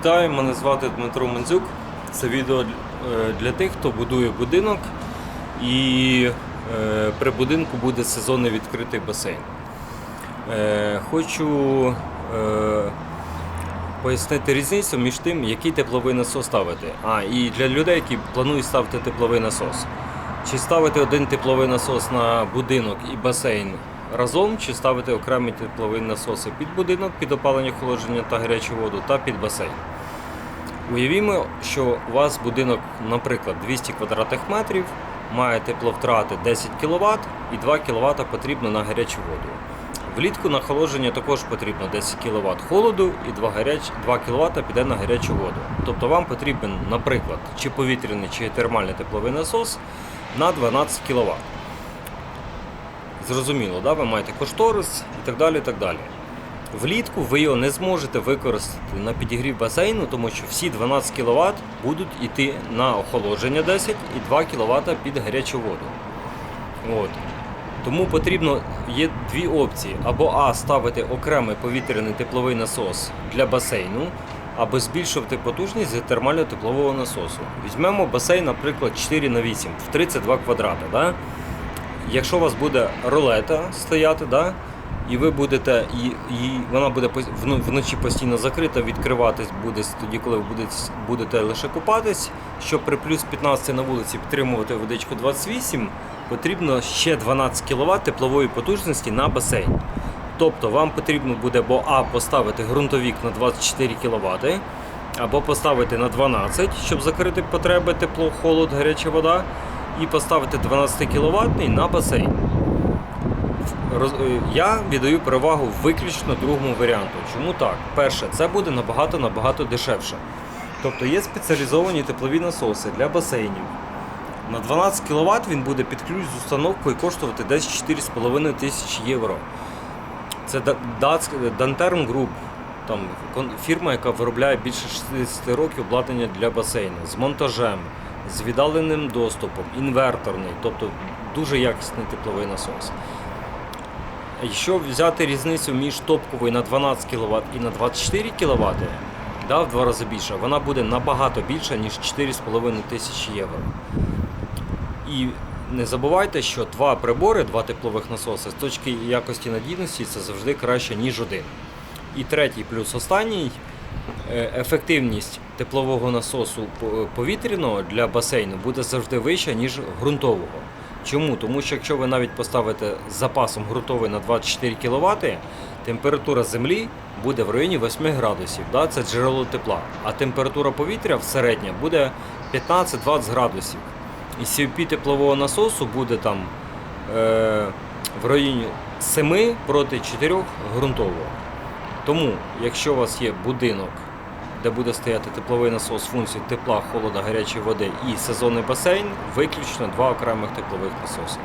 Вітаю, мене звати Дмитро Мандзюк. Це відео е, для тих, хто будує будинок і е, при будинку буде сезонний відкритий басейн. Е, Хочу пояснити різницю між тим, який тепловий насос ставити. А, і для людей, які планують ставити тепловий насос. Чи ставити один тепловий насос на будинок і басейн разом, чи ставити окремі теплові насоси під будинок, під опалення, охолодження та гарячу воду та під басейн. Уявімо, що у вас будинок, наприклад, 200 квадратних метрів, має тепловтрати 10 кВт і 2 кВт потрібно на гарячу воду. Влітку на охолодження також потрібно 10 кВт холоду і 2, гаряч... 2 кВт піде на гарячу воду. Тобто вам потрібен, наприклад, чи повітряний, чи термальний тепловий насос на 12 кВт. Зрозуміло, да? ви маєте кошторис і так далі. І так далі. Влітку ви його не зможете використати на підігрів басейну, тому що всі 12 кВт будуть йти на охолодження 10 і 2 кВт під гарячу воду. От. Тому потрібно є дві опції: або А ставити окремий повітряний тепловий насос для басейну, або збільшувати потужність з термального теплового насосу. Візьмемо басейн, наприклад, 4 на 8 в 32 квадрати. Да? Якщо у вас буде рулета стояти, да, і ви будете, і, і вона буде вночі постійно закрита, відкриватись буде тоді, коли ви будете, будете лише купатись, щоб при плюс 15 на вулиці підтримувати водичку 28, потрібно ще 12 кВт теплової потужності на басейн. Тобто вам потрібно буде або А поставити ґрунтовік на 24 кВт, або поставити на 12, щоб закрити потреби тепло, холод, гаряча вода, і поставити 12 кВт на басейн. Е, Я віддаю перевагу виключно другому варіанту. Чому так? Перше, це буде набагато набагато дешевше. Тобто є спеціалізовані теплові насоси для басейнів. На 12 кВт він буде під ключ з установкою коштувати десь 4,5 тисячі євро. Це Danterm Group, там фірма, яка виробляє більше 60 років обладнання для басейну з монтажем, з віддаленим доступом, інверторний, тобто дуже якісний тепловий насос. Якщо взяти різницю між топковою на 12 кВт і на 24 кВт, да, в два рази більше, вона буде набагато більша, ніж 4,5 тисячі євро. І не забувайте, що два прибори, два теплових насоси з точки якості надійності це завжди краще, ніж один. І третій плюс останній ефективність теплового насосу повітряного для басейну буде завжди вища, ніж ґрунтового. Чому? Тому що якщо ви навіть поставите запасом ґрунтовий на 24 кВт, температура землі буде в районі 8 градусів. Да? Це джерело тепла. А температура повітря в середньо буде 15-20 градусів. І COP теплового насосу буде там е, в районі 7 проти 4 ґрунтового. Тому, якщо у вас є будинок, де буде стояти тепловий насос функції тепла, холода, гарячої води і сезонний басейн, виключно два окремих теплових насоси.